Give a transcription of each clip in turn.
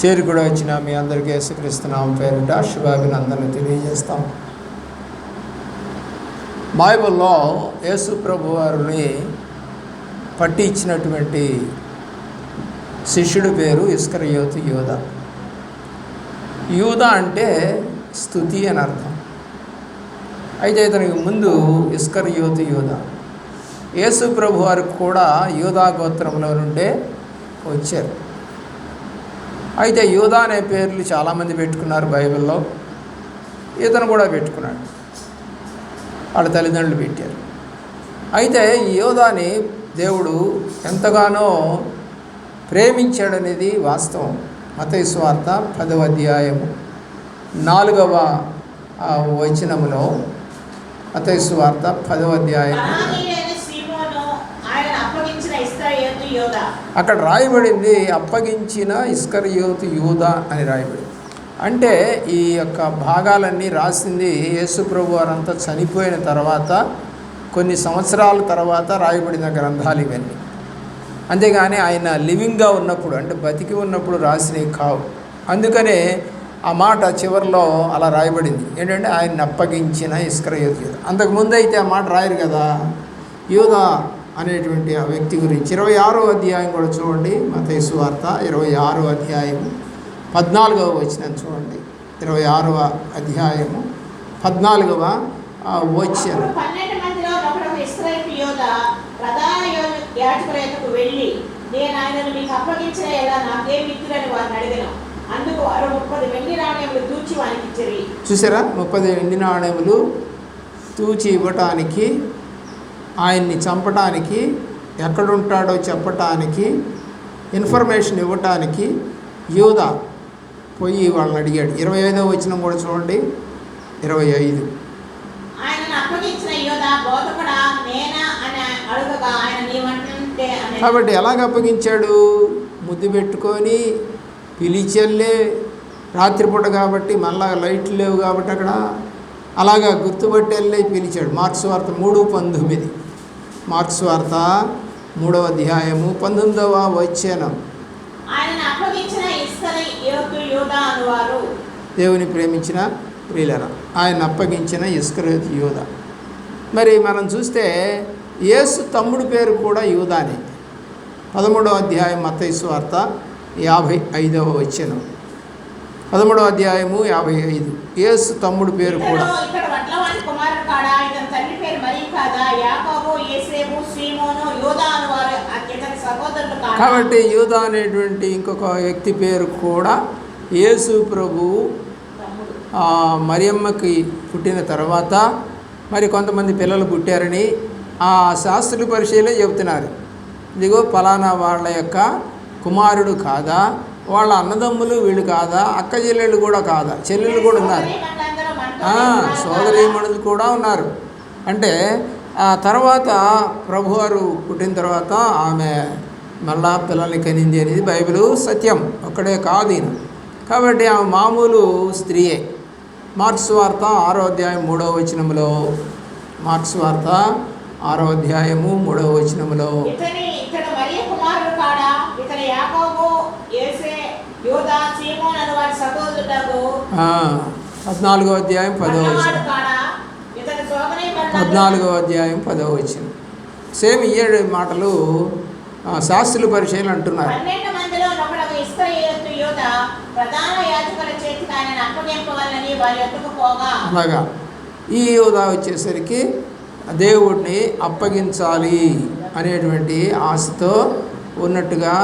చేరి కూడా వచ్చిన మీ అందరికీ యేసుక్రీస్తున్నాం పేరిట శుభాభినందనలు తెలియజేస్తాం. బైబిల్లో యేసు ప్రభు వారిని పట్టి ఇచ్చినటువంటి శిష్యుడి పేరు ఇస్కరయోతు యోధ యూధ అంటే స్థుతి అని అర్థం. అయితే ఇతనికి ముందు ఇస్కర్ యోతి యూద. యేసు ప్రభు వారికి కూడా యూధా గోత్రంలో నుండే వచ్చారు. అయితే యూదా అనే పేర్లు చాలామంది పెట్టుకున్నారు బైబిల్లో. ఇతను కూడా పెట్టుకున్నాడు. వాళ్ళ తల్లిదండ్రులు పెట్టారు. అయితే ఈ యోధాని దేవుడు ఎంతగానో ప్రేమించాడనేది వాస్తవం. మతైస్వార్త పదవ అధ్యాయము నాలుగవ వచనములో మతైస్వార్త పదవ అధ్యాయం కనానీయుడైన సీమోను ఆయన అప్పగించిన ఇస్రాయేలు యోధ అక్కడ రాయబడింది అప్పగించిన ఇస్కరియోతు యూద అని రాయబడింది. అంటే ఈ యొక్క భాగాలన్నీ రాసింది యేసుప్రభు వారంతా చనిపోయిన తర్వాత కొన్ని సంవత్సరాల తర్వాత రాయబడిన గ్రంథాలు ఇవన్నీ. అంతేగాని ఆయన లివింగ్గా ఉన్నప్పుడు అంటే బతికి ఉన్నప్పుడు రాసినవి కావు. అందుకనే ఆ మాట చివరిలో అలా రాయబడింది. ఏంటంటే ఆయన్ని అప్పగించిన ఇస్కర యోధ అంతకుముందు అయితే ఆ మాట రాయరు కదా. యూద అనేటువంటి ఆ వ్యక్తి గురించి. ఇరవై ఆరో అధ్యాయం కూడా చూడండి. మతైసు వార్త ఇరవై ఆరో అధ్యాయం పద్నాలుగవ వచ్చిన చూడండి. ఇరవై ఆరవ అధ్యాయము పద్నాలుగవ వచనం. నేను ఆయనను మీకు అప్పగించిన ఎలా వారిని అడిగాను. అందుకు వారు ముప్పది వెండి నాణ్యములు ఇచ్చిరి చూసారా? ముప్పది వెండి నాణెములు తూచి ఇవ్వటానికి ఆయన్ని చంపటానికి ఎక్కడుంటాడో చెప్పటానికి ఇన్ఫర్మేషన్ ఇవ్వటానికి యూద పోయి వాళ్ళని అడిగాడు. ఇరవై ఐదో వచ్చిన కూడా చూడండి. ఇరవై ఐదు. కాబట్టి ఎలాగ అప్పగించాడు? ముద్దు పెట్టుకొని పిలిచెల్లే రాత్రిపూట కాబట్టి మళ్ళా లైట్లు లేవు కాబట్టి అక్కడ. అలాగా గుర్తుపట్టి వెళ్ళి పిలిచాడు. మార్క్స్ వార్త మూడు పంతొమ్మిది. మార్క్స్ వార్త మూడవ అధ్యాయము పంతొమ్మిదవ వచ్చేనం యోధు యోధ దేవుని ప్రేమించిన ప్రియులరా ఆయన అప్పగించిన ఇస్కరేతు యూద. మరి మనం చూస్తే యేసు తమ్ముడు పేరు కూడా యూదానే. పదమూడవ అధ్యాయం మత్తయి వార్త యాభై ఐదవ వచనం. పదమూడవ అధ్యాయము యాభై ఐదు. యేసు తమ్ముడు పేరు కూడా. కాబట్టి యూదా అనేటువంటి ఇంకొక వ్యక్తి పేరు కూడా యేసు ప్రభువు మరియమ్మకి పుట్టిన తర్వాత మరి కొంతమంది పిల్లలు పుట్టారని ఆ శాస్త్రుల పరిశీలన చెబుతున్నారు. ఇదిగో ఫలానా వాళ్ళ యొక్క కుమారుడు కాదా? వాళ్ళ అన్నదమ్ములు వీళ్ళు కాదా? అక్క చెల్లెళ్ళు కూడా కాదా? చెల్లెళ్ళు కూడా ఉన్నారు. సోదరీమణులు కూడా ఉన్నారు. అంటే ఆ తర్వాత ప్రభువారు పుట్టిన తర్వాత ఆమె మళ్ళా పిల్లల్ని కనింది అనేది బైబిల్ సత్యం. ఒక్కడే కాదు ఈయన. కాబట్టి ఆమె మామూలు స్త్రీయే. మార్క్స్ వార్త ఆరో అధ్యాయం మూడవ వచనంలో మార్క్స్ వార్త ఆరో అధ్యాయము మూడవ వచనములో. పద్నాలుగో అధ్యాయం పదో సోదరీమణులందరూ పద్నాలుగో అధ్యాయం పదవ వచ్చిన సేమ్ ఏడు మాటలు శాస్త్రుల పరిచయం అంటున్నారు. అలాగా ఈ యోధ వచ్చేసరికి దేవుడిని అప్పగించాలి అనేటువంటి ఆశతో ఉన్నట్టుగా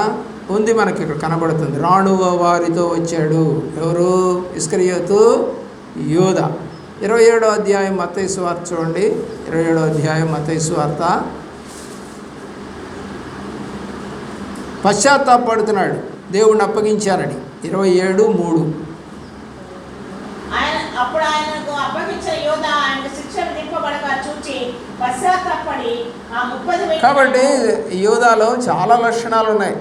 ఉంది మనకి ఇక్కడ కనబడుతుంది. రాణువ వారితో వచ్చాడు. ఎవరు? ఇస్కరియోతు యోధ. ఇరవై ఏడో అధ్యాయం మత్తయి వార్త చూడండి. ఇరవై ఏడో అధ్యాయం మత్తయి వార్త. పశ్చాత్తాపడుతున్నాడు. దేవుడిని అప్పగించారని. ఇరవై ఏడు మూడు. ఆయన అప్పుడు ఆయనకు అప్పగించిన యోధ ఆయన శిక్ష విధింపబడగా చూచి పశ్చాత్తాపడి ఆ ముప్పది వెయ్యి కాబట్టి యోధాలో చాలా లక్షణాలు ఉన్నాయి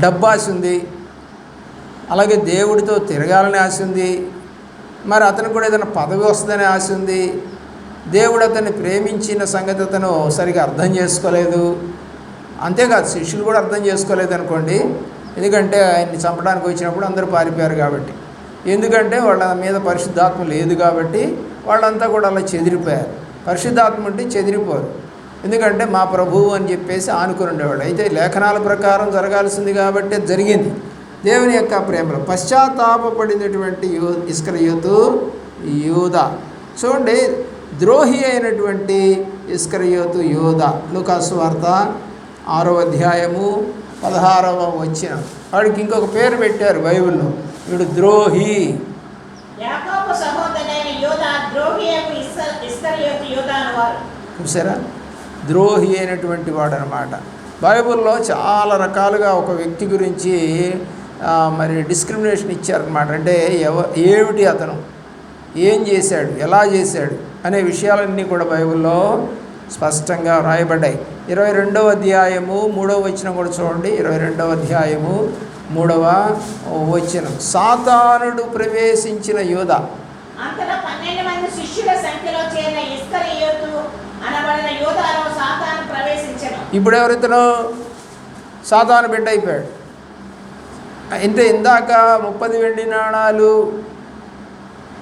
డబ్బు ఆశ ఉంది. అలాగే దేవుడితో తిరగాలని ఆశ ఉంది. మరి అతనికి కూడా ఏదైనా పదవి వస్తుందని ఆశ ఉంది. దేవుడు అతన్ని ప్రేమించిన సంగతి అతను సరిగా అర్థం చేసుకోలేదు. అంతేకాదు శిష్యులు కూడా అర్థం చేసుకోలేదు అనుకోండి. ఎందుకంటే ఆయన్ని చంపడానికి వచ్చినప్పుడు అందరూ పారిపోయారు కాబట్టి. ఎందుకంటే వాళ్ళ మీద పరిశుద్ధాత్మ లేదు కాబట్టి వాళ్ళంతా కూడా అలా చెదిరిపోయారు. పరిశుద్ధాత్మ ఉంటే చెదిరిపోరు. ఎందుకంటే మా ప్రభువు అని చెప్పేసి ఆనుకుని ఉండేవాళ్ళు. అయితే లేఖనాల ప్రకారం జరగాల్సింది కాబట్టి జరిగింది. దేవుని యొక్క ప్రేమలో పశ్చాత్తాపడినటువంటి యూ ఇస్కరయోతు యూద. చూడండి ద్రోహి అయినటువంటి ఇస్కరయోతు యూద. లూకాసు వార్త ఆరో అధ్యాయము పదహారవ వచ్చిన వాడికి ఇంకొక పేరు పెట్టారు బైబిల్లో. వీడు ద్రోహి. యోధ యోధ చూసారా ద్రోహి అయినటువంటి వాడు అనమాట బైబిల్లో చాలా రకాలుగా ఒక వ్యక్తి గురించి మరి డిస్క్రిమినేషన్ ఇచ్చారనమాట. అంటే ఎవ ఏమిటి అతను? ఏం చేశాడు? ఎలా చేశాడు? అనే విషయాలన్నీ కూడా బైబిల్లో స్పష్టంగా వ్రాయబడ్డాయి ఇరవై రెండవ అధ్యాయము మూడవ వచనం కూడా చూడండి. ఇరవై రెండవ అధ్యాయము మూడవ వచనం. సాతానుడు ప్రవేశించిన యోధ. ఇప్పుడు ఎవరితను సాతాను బిడ్డ అయిపోయాడు అంటే ఇందాక ముప్పది వెండి నాణాలు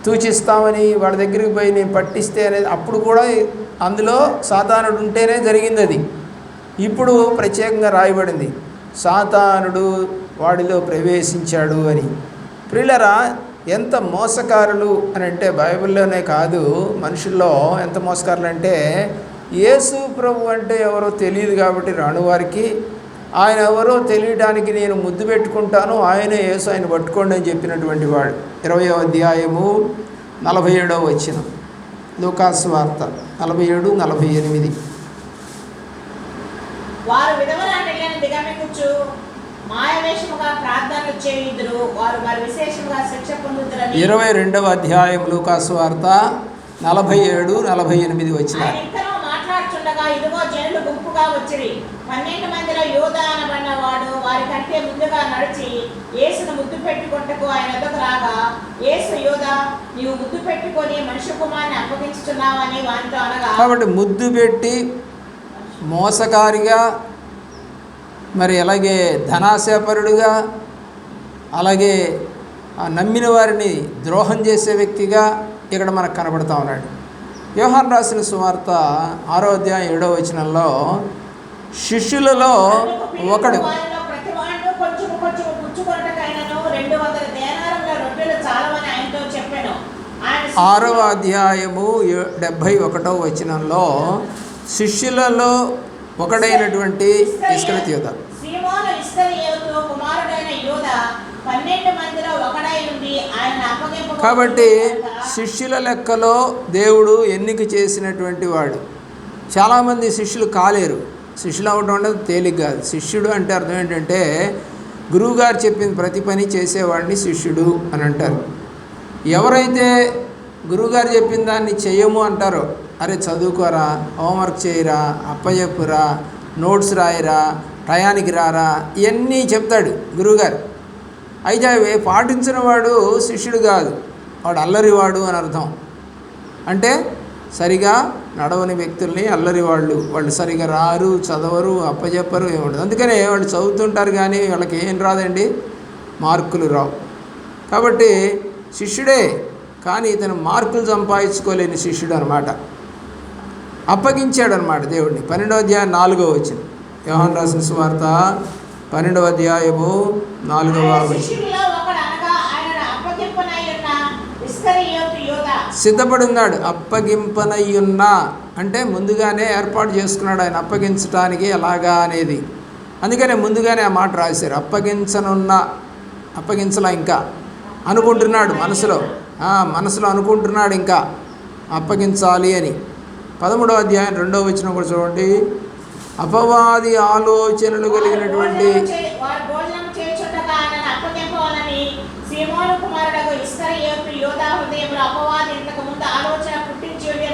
తూచిస్తామని వాడి దగ్గరికి పోయి నేను పట్టిస్తే అనేది అప్పుడు కూడా అందులో సాతానుడు ఉంటేనే జరిగింది అది. ఇప్పుడు ప్రత్యేకంగా రాయబడింది సాతానుడు వాడిలో ప్రవేశించాడు అని. ప్రిల్లరా ఎంత మోసకారులు అని అంటే బైబిల్లోనే కాదు మనుషుల్లో ఎంత మోసకారులు అంటే యేసు ప్రభు అంటే ఎవరో తెలియదు కాబట్టి రాను వారికి ఆయన ఎవరో తెలియడానికి నేను ముద్దు పెట్టుకుంటాను ఆయన యేసు ఆయన పట్టుకోండి అని చెప్పినటువంటి వాడు. ఇరవై అధ్యాయము నలభై ఏడవ వచ్చిన లూకాస్ వార్త నలభై ఏడు నలభై ఎనిమిది. వారు మాయవేషముగా ప్రార్థనలు చేయుదురు వారు వారి విశేషముగా శిక్ష ఇరవై రెండవ అధ్యాయం లూకాస్ వార్త నలభై ఏడు నలభై ఎనిమిది వచ్చిన. మాట్లాడుచుండగా ఇదిగో జనులు గుంపుగా వచ్చిరి. పన్నెండు మందిలో యోధ వారి కంటే ముందుగా నడిచి యేసును ముద్దు పెట్టుకొట్టకు ఆయన ఎదుగు రాగా యేసు యోధ నీవు ముద్దు పెట్టుకొని మనుష్య కుమార్ని అప్పగించుచున్నావని వానితో అనగా కాబట్టి ముద్దు పెట్టి మోసకారిగా మరి అలాగే ధనాశాపరుడుగా అలాగే నమ్మిన వారిని ద్రోహం చేసే వ్యక్తిగా ఇక్కడ మనకు కనబడతా ఉన్నాడు. యోహాన్ రాసిన సువార్త ఆరో అధ్యాయం ఏడో వచనంలో శిష్యులలో ఒకడు ఆరవ అధ్యాయము డెబ్భై ఒకటో వచనంలో శిష్యులలో ఒకడైనటువంటి ఇస్కరిత్ యోధ. కాబట్టి శిష్యుల లెక్కలో దేవుడు ఎన్నిక చేసినటువంటి వాడు. చాలామంది శిష్యులు కాలేరు. శిష్యులు అవడం అంటే తేలిక కాదు. శిష్యుడు అంటే అర్థం ఏంటంటే గురువుగారు చెప్పిన ప్రతి పని చేసేవాడిని శిష్యుడు అని అంటారు. ఎవరైతే గురువుగారు చెప్పిన దాన్ని చెయ్యము అంటారో అరే చదువుకోరా హోంవర్క్ చేయరా అప్పచెప్పురా నోట్స్ రాయరా టయానికి రారా ఇవన్నీ చెప్తాడు గురువుగారు. అయితే అవి పాటించిన వాడు శిష్యుడు కాదు వాడు అల్లరివాడు అని అర్థం. అంటే సరిగా నడవని వ్యక్తుల్ని అల్లరి వాళ్ళు వాళ్ళు సరిగా రారు చదవరు అప్పచెప్పరు ఏముండదు. అందుకనే వాళ్ళు చదువుతుంటారు కానీ వాళ్ళకి ఏం రాదండి? మార్కులు రావు. కాబట్టి శిష్యుడే కానీ ఇతను మార్కులు సంపాదించుకోలేని శిష్యుడు అనమాట అప్పగించాడు అనమాట దేవుడిని పన్నెండవ అధ్యాయం నాలుగవ వచ్చింది యోహాన్ రాసిన సువార్త పన్నెండవ అధ్యాయము నాలుగవ ఆయన వచ్చింది శిష్యులలో ఒకడు అనగా ఆయనను అప్పగింపనై ఉన్న ఇస్కరియోతు యోధ సిద్ధపడి ఉన్నాడు అప్పగింపనయ్యున్న అంటే ముందుగానే ఏర్పాటు చేసుకున్నాడు ఆయన అప్పగించడానికి ఎలాగా అనేది. అందుకనే ముందుగానే ఆ మాట రాశారు అప్పగించనున్న. అప్పగించలా ఇంకా. అనుకుంటున్నాడు మనసులో. మనసులో అనుకుంటున్నాడు ఇంకా అప్పగించాలి అని. పదమూడవ అధ్యాయం రెండవ వచ్చిన కూడా చూడండి. అపవాది ఆలోచనలు కలిగినటువంటి.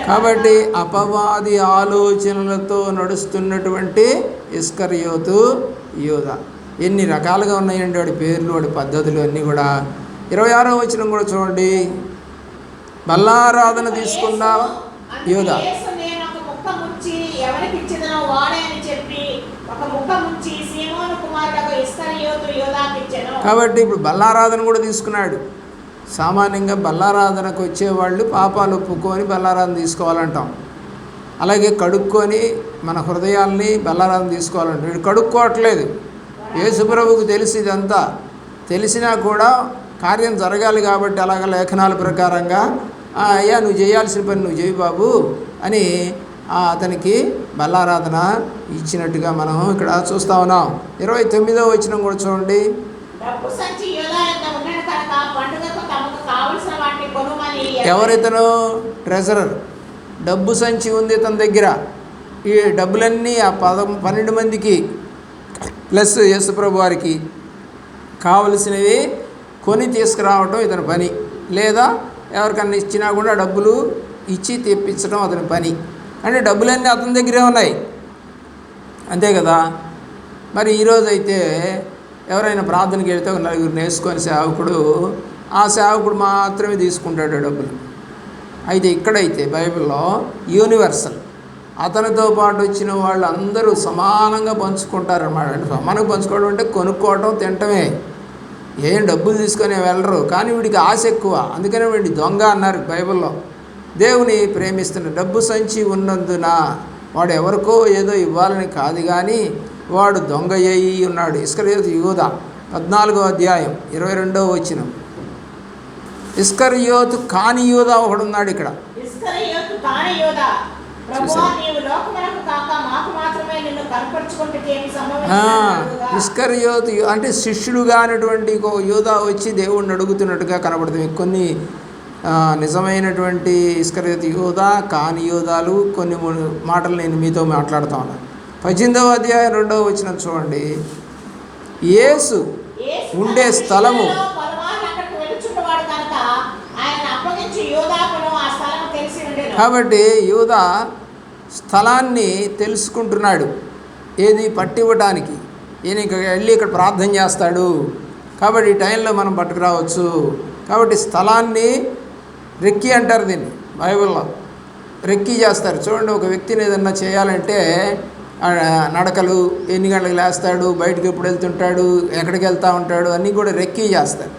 కాబట్టి అపవాది ఆలోచనలతో నడుస్తున్నటువంటి ఇస్కరియోతు యోధ. ఎన్ని రకాలుగా ఉన్నాయండి వాడి పేర్లు వాడి పద్ధతులు అన్నీ కూడా. ఇరవై ఆరో వచనం కూడా చూడండి. బల్లారాధన తీసుకున్న యోధ యేసు నేను ఒక ముక్క ముంచి ఎవరికి ఇచ్చిదనో వాడే అని చెప్పి ఒక ముక్క ముంచి సీమోను కుమారుడగు ఇస్కరియోతు యోధాకు కాబట్టి ఇప్పుడు బల్లారాధన కూడా తీసుకున్నాడు. సామాన్యంగా బల్లారాధనకు వచ్చేవాళ్ళు పాపాలు ఒప్పుకొని బల్లారాధన తీసుకోవాలంటాం. అలాగే కడుక్కొని మన హృదయాల్ని బల్లారాధన తీసుకోవాలంటాం. వీడు కడుక్కోవట్లేదు. యేసుప్రభుకు తెలిసి ఇదంతా. తెలిసినా కూడా కార్యం జరగాలి కాబట్టి అలాగ లేఖనాల ప్రకారంగా అయ్యా నువ్వు చేయాల్సిన పని నువ్వు చేయి బాబు అని అతనికి బల్లారాధన ఇచ్చినట్టుగా మనం ఇక్కడ చూస్తా ఉన్నాం. ఇరవై తొమ్మిదో వచ్చిన కూడా చూడండి. డబ్బు సంచి ఉన్నాడు కనుక పండుగకు తమకు కావలసిన వాటిని కొనుమని ఎవరితను ట్రెజరర్ డబ్బు సంచి ఉంది ఇతని దగ్గర. ఈ డబ్బులన్నీ ఆ పద పన్నెండు మందికి ప్లస్ యేసుప్రభు వారికి కావలసినవి కొని తీసుకురావటం ఇతని పని. లేదా ఎవరికన్నా ఇచ్చినా కూడా డబ్బులు ఇచ్చి తెప్పించడం అతని పని. అంటే డబ్బులన్నీ అతని దగ్గరే ఉన్నాయి. అంతే కదా? మరి ఈరోజైతే ఎవరైనా ప్రార్థనకి వెళ్తే ఒక నలుగురు నేర్చుకొని సేవకుడు ఆ సేవకుడు మాత్రమే తీసుకుంటాడు డబ్బులు. అయితే ఇక్కడైతే బైబిల్లో యూనివర్సల్. అతనితో పాటు వచ్చిన వాళ్ళు అందరూ సమానంగా పంచుకుంటారన్నమాట. అంటే సమానంగా పంచుకోవడం అంటే కొనుక్కోవడం తినటమే. ఏం డబ్బులు తీసుకొని వెళ్ళరు. కానీ వీడికి ఆశ ఎక్కువ. అందుకనే వీడి దొంగ అన్నారు బైబిల్లో. దేవుని ప్రేమిస్తున్న డబ్బు సంచి ఉన్నందున వాడు ఎవరికో ఏదో ఇవ్వాలని కాదు కానీ వాడు దొంగ అయి ఉన్నాడు. ఇస్కరియోతు యూద పద్నాలుగో అధ్యాయం ఇరవై రెండో వచ్చిన ఇస్కరియోతు కాని యూద ఒకడున్నాడు ఇక్కడ. ఇస్కరియోతు యోధా అంటే శిష్యుడుగా అనేటువంటి ఒక యోధ వచ్చి దేవుణ్ణి అడుగుతున్నట్టుగా కనబడుతుంది. కొన్ని నిజమైనటువంటి ఇస్కరియోతు యోధ కాని యోధాలు కొన్ని మూడు మాటలు నేను మీతో మాట్లాడుతా ఉన్నాను పద్దెనిమిదవ అధ్యాయం రెండవ వచ్చిన చూడండి. యేసు ఉండే స్థలము కాబట్టి యూద స్థలాన్ని తెలుసుకుంటున్నాడు. ఏది? పట్టివ్వటానికి ఈయన ఇక వెళ్ళి ఇక్కడ ప్రార్థన చేస్తాడు. కాబట్టి ఈ టైంలో మనం పట్టుకురావచ్చు. కాబట్టి స్థలాన్ని రెక్కి అంటారు దీన్ని బైబిల్లో. రెక్కి చేస్తారు. చూడండి ఒక వ్యక్తిని ఏదన్నా చేయాలంటే నడకలు ఎన్ని గంటలకు లేస్తాడు బయటకు ఎప్పుడు వెళ్తుంటాడు ఎక్కడికి వెళ్తూ ఉంటాడు అన్నీ కూడా రెక్కీ చేస్తారు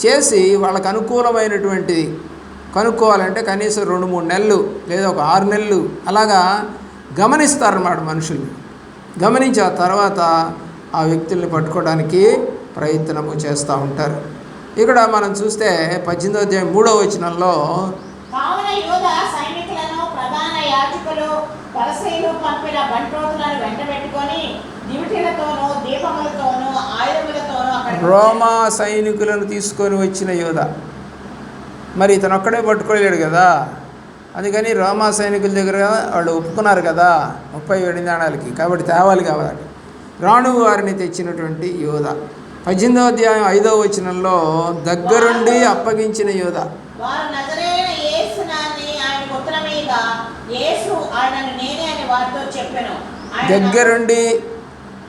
చేసి వాళ్ళకు అనుకూలమైనటువంటిది కనుక్కోవాలంటే కనీసం రెండు మూడు నెలలు లేదా ఒక ఆరు నెలలు అలాగా గమనిస్తారన్నమాట మనుషుల్ని. గమనించి ఆ తర్వాత ఆ వ్యక్తుల్ని పట్టుకోవడానికి ప్రయత్నము చేస్తూ ఉంటారు. ఇక్కడ మనం చూస్తే పద్దెనిమిదో అధ్యాయం మూడో వచనంలో కావున యోధ సైనికులను ప్రధాన యాజకులు పరసైలు పంపిన బంట్రోతులను వెంటబెట్టుకొని దివిటీలతోనూ దీపములతోనూ ఆయుధములతోనూ అక్కడ రోమా సైనికులను తీసుకొని వచ్చిన యోధ. మరి ఇతను ఒక్కడే పట్టుకోలేడు కదా. అందుకని రోమా సైనికుల దగ్గర వాళ్ళు ఒప్పుకున్నారు కదా ముప్పై ఏడు నాణాలకి కాబట్టి తేవాలి కాబట్టి. రాణు వారిని తెచ్చినటువంటి యోధ. పద్దెనిమిదవ అధ్యాయం ఐదవ వచనంలో దగ్గరుండి అప్పగించిన యోధ. వారు యేసునాన్ని ఆయన యేసు ఆయనను నేనే అని వారితో చెప్పాను దగ్గరుండి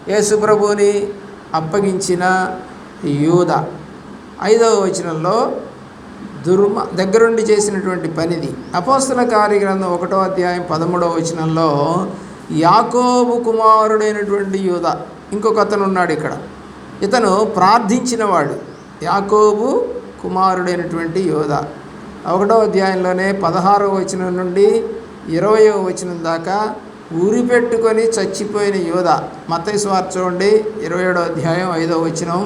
యేసుప్రభుని అప్పగించిన యూద. ఐదవ వచనంలో దుర్మ దగ్గరుండి చేసినటువంటి పనిది. అపోస్తల కార్యగ్రంథం ఒకటో అధ్యాయం పదమూడవ వచనంలో యాకోబు కుమారుడైనటువంటి యూద. ఇంకొక అతను ఉన్నాడు ఇక్కడ. ఇతను ప్రార్థించినవాడు యాకోబు కుమారుడైనటువంటి యోధ ఒకటో అధ్యాయంలోనే పదహారవ వచనం నుండి ఇరవయో వచనం దాకా ఉరి పెట్టుకొని చచ్చిపోయిన యోధ. మతయ్య స్వార్థ చూడండి. ఇరవై ఏడో అధ్యాయం ఐదో వచనం.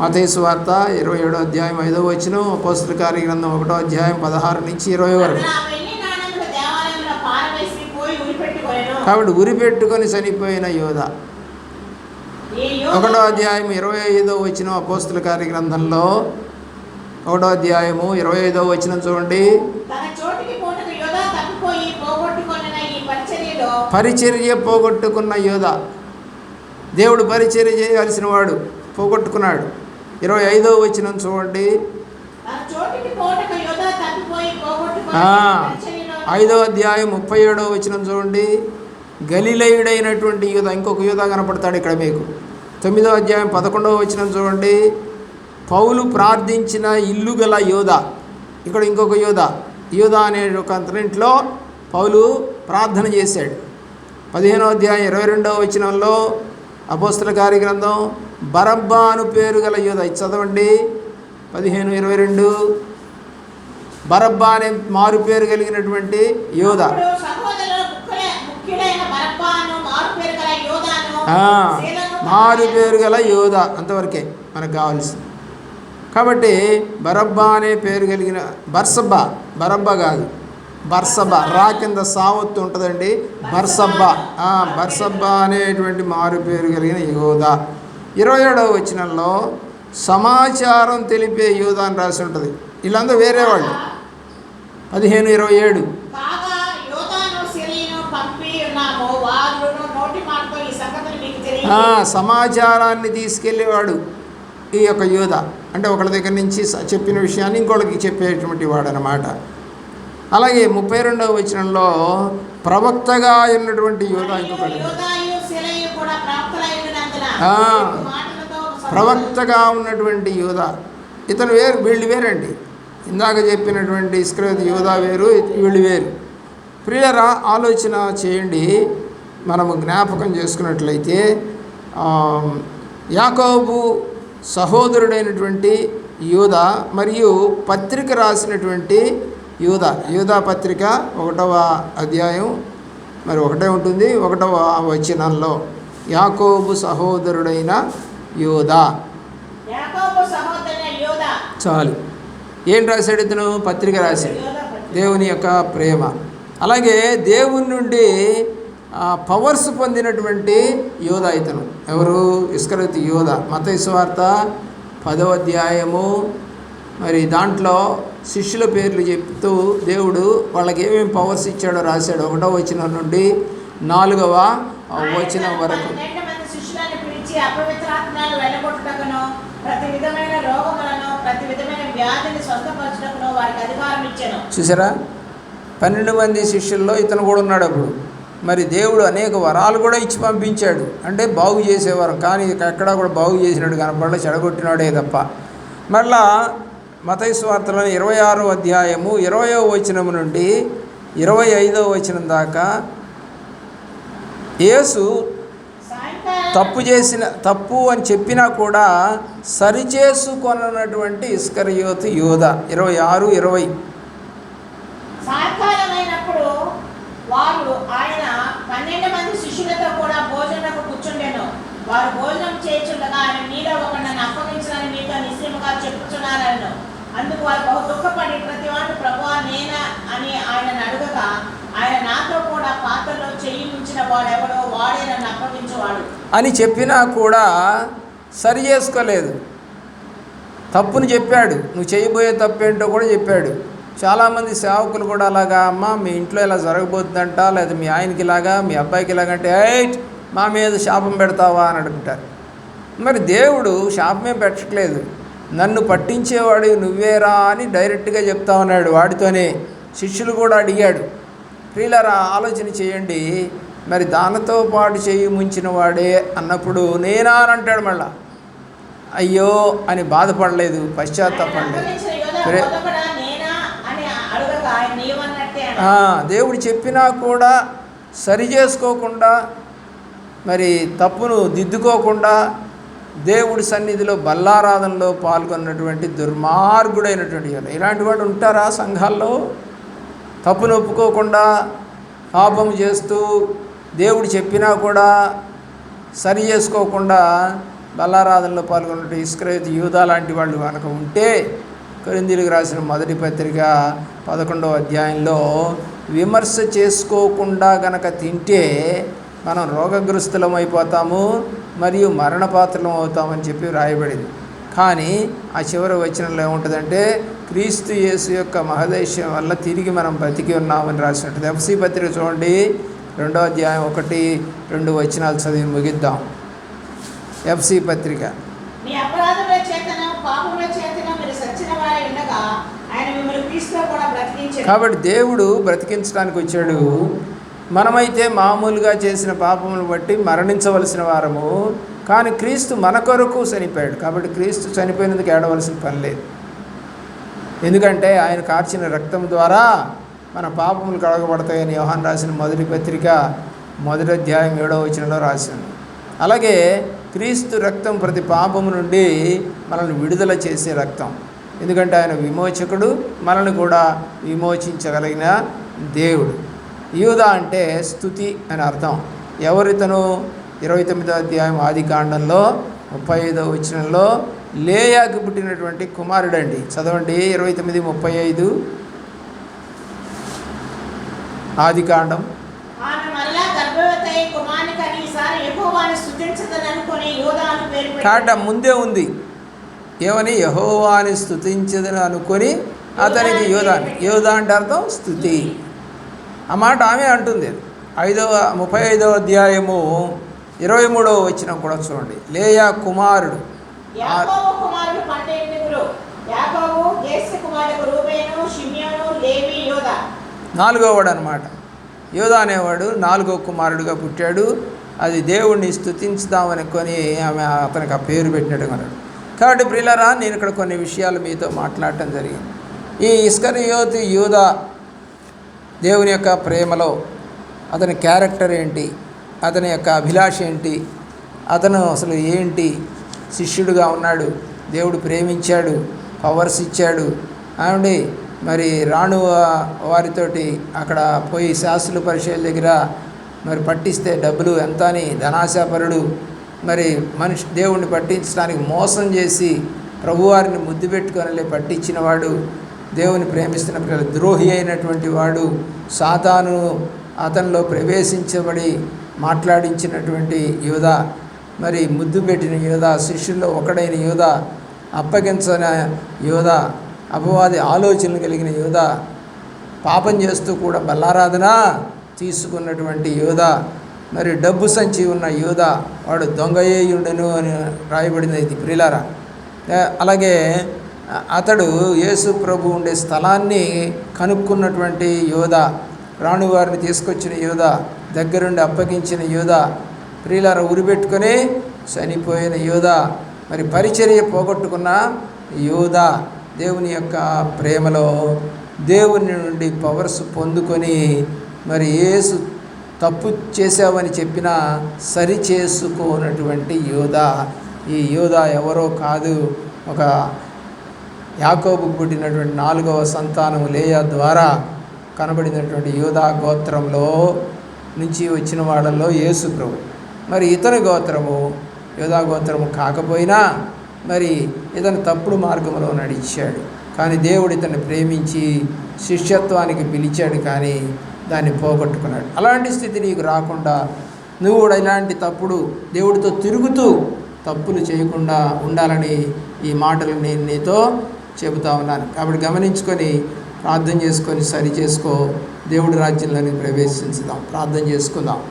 మతయ్య స్వార్థ ఇరవై ఏడో అధ్యాయం ఐదో వచనం. అపోస్తుల కార్యగ్రంథం ఒకటో అధ్యాయం పదహారు నుంచి ఇరవై వరకు. కాబట్టి ఉరి పెట్టుకొని చనిపోయిన యోధ. ఒకటో అధ్యాయం ఇరవై ఐదో వచ్చిన అపోస్తుల కార్యగ్రంథంలో ఒకటో అధ్యాయము ఇరవై ఐదో వచ్చిన చూడండి తన చోటికి పోటుకు యోధ తప్పిపోయి పోగొట్టుకొనిన ఈ పరిచర్యలో పరిచర్య పోగొట్టుకున్న యోధ. దేవుడు పరిచర్య చేయాల్సిన వాడు పోగొట్టుకున్నాడు. ఇరవై ఐదో వచ్చిన చూడండి. ఐదో అధ్యాయం ముప్పై ఏడో వచ్చిన చూడండి. గలిలయుడైనటువంటి యూధ ఇంకొక యూధ కనపడతాడు ఇక్కడ మీకు. తొమ్మిదో అధ్యాయం పదకొండవ వచ్చిన చూడండి. పౌలు ప్రార్థించిన ఇల్లు గల యోధ ఇక్కడ ఇంకొక యోధ యోధ అనే ఒక అతనింట్లో పౌలు ప్రార్థన చేశాడు. పదిహేనో అధ్యాయం ఇరవై రెండవ వచనంలో అపోస్తల కార్యగ్రంథం బరబ్బా అను పేరు గల యోధ. ఇది చదవండి. పదిహేను ఇరవై రెండు. బరబ్బా అనే మారు పేరు కలిగినటువంటి యోధ. మారు పేరు గల యోధ అంతవరకే మనకు కావాల్సింది. కాబట్టి బరబ్బా అనే పేరు కలిగిన బర్సబ్బా బరబ్బా కాదు. బర్సబ్బా రా కింద సావత్తు ఉంటుందండి. బర్సబ్బా బర్సబ్బా అనేటువంటి మారు పేరు కలిగిన యోధ. ఇరవై ఏడవ వచనంలో సమాచారం తెలిపే యోధ అని రాసి ఉంటుంది. వీళ్ళందరూ వేరే వాళ్ళు. పదిహేను ఇరవై ఏడు. సమాచారాన్ని తీసుకెళ్ళేవాడు ఈ యొక్క యోధ. అంటే ఒకళ్ళ దగ్గర నుంచి చెప్పిన విషయాన్ని ఇంకోళ్ళకి చెప్పేటువంటి వాడు అనమాట అలాగే ముప్పై రెండవ వచనంలో ప్రవక్తగా ఉన్నటువంటి యోధ ఇంకొకటి ప్రవక్తగా ఉన్నటువంటి యోధ ఇతను వేరు వీళ్ళు వేరండి. ఇందాక చెప్పినటువంటి ఇస్క్రేత్ యోధ వేరు వీళ్ళు వేరు. ప్రియరా ఆలోచన చేయండి. మనము జ్ఞాపకం చేసుకున్నట్లయితే యాకోబు సహోదరుడైనటువంటి యూద మరియు పత్రిక రాసినటువంటి యూద యూదా పత్రిక ఒకటవ అధ్యాయం మరి ఒకటే ఉంటుంది ఒకటవ వచనంలో. యాకోబు సహోదరుడైన యోధా చాలు. ఏం రాశాడు ఇతను? పత్రిక రాశాడు. యోధా. దేవుని యొక్క ప్రేమ. అలాగే దేవుని నుండి పవర్స్ పొందినటువంటి యోధ ఇతను. ఎవరు? ఇస్కరతి యోధ మత వార్త పదవ అధ్యాయము మరి దాంట్లో శిష్యుల పేర్లు చెప్తూ దేవుడు వాళ్ళకి ఏమేమి పవర్స్ ఇచ్చాడో రాశాడు. ఒకటో వచనం నుండి నాలుగవ వచనం వరకు. చూసారా? పన్నెండు మంది శిష్యుల్లో ఇతను కూడా ఉన్నాడు అప్పుడు. మరి దేవుడు అనేక వరాలు కూడా ఇచ్చి పంపించాడు. అంటే బాగు చేసేవారు. కానీ ఎక్కడా కూడా బాగు చేసినాడు కనపడలే చెడగొట్టినాడే తప్ప. మళ్ళా మతై స్వార్థలో ఇరవై ఆరో అధ్యాయము ఇరవయో వచనము నుండి ఇరవై ఐదో వచనం దాకా యేసు తప్పు చేసిన తప్పు అని చెప్పినా కూడా సరిచేసుకొనటువంటి ఇస్కరియోతు యోధ ఇరవై ఆరు ఇరవై. వారు ఆయన పన్నెండు మంది శిష్యులతో కూడా భోజనకు కూర్చుండెను. వారు భోజనం చేయుచుండగా ఆయన మీలో ఒక నన్ను అప్పగించాలని మీతో నిశ్చయముగా చెప్పుచున్నారను అందుకు వారు బహు దుఃఖపడి ప్రతి వాడు ప్రభువా నేనా? అని ఆయన అడుగగా ఆయన నాతో కూడా పాత్రలో చెయ్యి ఉంచిన వాడెవడో వాడే నన్ను అప్పగించేవాడు. అని చెప్పినా కూడా సరి చేసుకోలేదు. తప్పుని చెప్పాడు. నువ్వు చేయబోయే తప్పు ఏంటో కూడా చెప్పాడు. చాలామంది సేవకులు కూడా అలాగా అమ్మ మీ ఇంట్లో ఇలా జరగబోతుందంట లేదా మీ ఆయనకి ఇలాగా మీ అబ్బాయికి ఇలాగంటే ఎయిట్ మా మీద శాపం పెడతావా? అని అడుగుంటారు మరి దేవుడు శాపమే పెట్టట్లేదు. నన్ను పట్టించేవాడు నువ్వేరా అని డైరెక్ట్గా చెప్తా ఉన్నాడు. వాడితోనే శిష్యులు కూడా అడిగాడు. ప్రియులరా ఆలోచన చేయండి. మరి దానితో పాటు చేయి ముంచిన వాడే అన్నప్పుడు నేనా అని అంటాడు మళ్ళా. అయ్యో అని బాధపడలేదు పశ్చాత్తాపడలేదు. దేవుడు చెప్పినా కూడా సరి చేసుకోకుండా మరి తప్పును దిద్దుకోకుండా దేవుడి సన్నిధిలో బల్లారాధనలో పాల్గొన్నటువంటి దుర్మార్గుడైనటువంటి వాళ్ళు ఇలాంటి వాడు ఉంటారా సంఘాల్లో? తప్పును ఒప్పుకోకుండా పాపం చేస్తూ దేవుడు చెప్పినా కూడా సరి చేసుకోకుండా బల్లారాధనలో పాల్గొన్న ఇస్క్రేత్ యూదా లాంటి వాళ్ళు కనుక ఉంటే కొరిందీలకు రాసిన మొదటి పత్రిక పదకొండవ అధ్యాయంలో విమర్శ చేసుకోకుండా గనక తింటే మనం రోగగ్రస్తులమైపోతాము మరియు మరణపాత్రలం అవుతామని చెప్పి రాయబడింది. కానీ ఆ చివరి వచనంలో ఏముంటుందంటే క్రీస్తు యేసు యొక్క మహదేశం వల్ల తిరిగి మనం బ్రతికి ఉన్నామని రాసినట్టు ఎఫ్సి పత్రిక చూడండి రెండో అధ్యాయం ఒకటి రెండు వచనాలు చదివి ముగిద్దాం. ఎఫ్సి పత్రిక. మీ అపరాధముల చేతను పాపముల చేతను మీరు సచ్చిన వారై ఉండగా ఆయన మిమ్మల్ని క్రీస్తులో కూడా బ్రతికించాడు కాబట్టి దేవుడు బ్రతికించడానికి వచ్చాడు. మనమైతే మామూలుగా చేసిన పాపములు బట్టి మరణించవలసిన వారము. కానీ క్రీస్తు మన కొరకు చనిపోయాడు. కాబట్టి క్రీస్తు చనిపోయినందుకు ఏడవలసిన పని లేదు. ఎందుకంటే ఆయన కార్చిన రక్తం ద్వారా మన పాపములు కడగబడతాయని యోహాన్ రాసిన మొదటి పత్రిక మొదటి అధ్యాయం ఏడవ వచనంలో రాసింది. అలాగే క్రీస్తు రక్తం ప్రతి పాపము నుండి మనల్ని విడుదల చేసే రక్తం. ఎందుకంటే ఆయన విమోచకుడు మనల్ని కూడా విమోచించగలిగిన దేవుడు. యూదా అంటే స్థుతి అని అర్థం. ఎవరితను? ఇరవై తొమ్మిదో అధ్యాయం ఆది కాండంలో ముప్పై ఐదో వచనంలో లేయాకి పుట్టినటువంటి కుమారుడండి. చదవండి ఇరవై తొమ్మిది ముప్పై ఐదు. ఆది కాండం. కాట ముందే ఉంది. ఏమని? యహోవాని స్థుతించదని అనుకొని అతనికి యోధాని యోధా అంటే అర్థం స్థుతి ఆ మాట ఆమె అంటుంది. ఐదవ ముప్పై ఐదవ అధ్యాయము ఇరవై మూడవ వచ్చిన కూడా చూడండి. లేయా కుమారుడు. యోధా నాలుగోవాడు అనమాట యోధా అనేవాడు నాలుగో కుమారుడుగా పుట్టాడు. అది దేవుణ్ణి స్థుతించుదామనుకొని ఆమె అతనికి ఆ పేరు పెట్టినట్టుగా అన్నాడు. కాబట్టి ప్రియులరా నేను ఇక్కడ కొన్ని విషయాలు మీతో మాట్లాడటం జరిగింది. ఈ ఇస్కరియోతి యూద దేవుని యొక్క ప్రేమలో అతని క్యారెక్టర్ ఏంటి అతని యొక్క అభిలాష ఏంటి అతను అసలు ఏంటి శిష్యుడుగా ఉన్నాడు దేవుడు ప్రేమించాడు పవర్స్ ఇచ్చాడు. అండి మరి రాణు వారితోటి అక్కడ పోయి శాస్త్రుల పరిచయాల దగ్గర మరి పట్టిస్తే డబ్బులు ఎంత అని ధనాశాపరుడు మరి మనిషి దేవుణ్ణి పట్టించడానికి మోసం చేసి ప్రభువారిని ముద్దు పెట్టుకొని పట్టించినవాడు దేవుని ప్రేమిస్తున్న పిల్లలు ద్రోహి అయినటువంటి వాడు సాతాను అతనిలో ప్రవేశించబడి మాట్లాడించినటువంటి యోధ మరి ముద్దు పెట్టిన యోధ శిష్యుల్లో ఒకడైన యోధ అప్పగించిన యోధ అపవాది ఆలోచనలు కలిగిన యోధ పాపం చేస్తూ కూడా బల్లారాధన తీసుకున్నటువంటి యోధ మరి డబ్బు సంచి ఉన్న యోధ వాడు దొంగయ్యుండెను అని రాయబడినది ఇది ప్రిలారా అలాగే అతడు యేసు ప్రభు ఉండే స్థలాన్ని కనుక్కున్నటువంటి యోధ రాణివారిని తీసుకొచ్చిన యోధ దగ్గరుండి అప్పగించిన యోధ ప్రియులార ఉరిపెట్టుకొని చనిపోయిన యోధ మరి పరిచర్య పోగొట్టుకున్న యోధ దేవుని యొక్క ప్రేమలో దేవుని నుండి పవర్స్ పొందుకొని మరి యేసు తప్పు చేశావని చెప్పినా సరి చేసుకోనటువంటి యోధ. ఈ యోధ ఎవరో కాదు. ఒక యాకోబు పుట్టినటువంటి నాలుగవ సంతానం లేయా ద్వారా కనబడినటువంటి యూదా గోత్రంలో నుంచి వచ్చిన వాళ్ళల్లో యేసు ప్రభు. మరి ఇతని గోత్రము యూదా గోత్రము కాకపోయినా మరి ఇతను తప్పుడు మార్గంలో నడిచాడు. కానీ దేవుడు ఇతన్ని ప్రేమించి శిష్యత్వానికి పిలిచాడు కానీ దాన్ని పోగొట్టుకున్నాడు. అలాంటి స్థితి నీకు రాకుండా నువ్వు కూడా ఇలాంటి తప్పుడు దేవుడితో తిరుగుతూ తప్పులు చేయకుండా ఉండాలని ఈ మాటలు నేను నీతో చెబుతా ఉన్నాను. కాబట్టి గమనించుకొని ప్రార్థన చేసుకొని సరి చేసుకో. దేవుడి రాజ్యంలోని ప్రవేశించుదాం. ప్రార్థన చేసుకుందాం.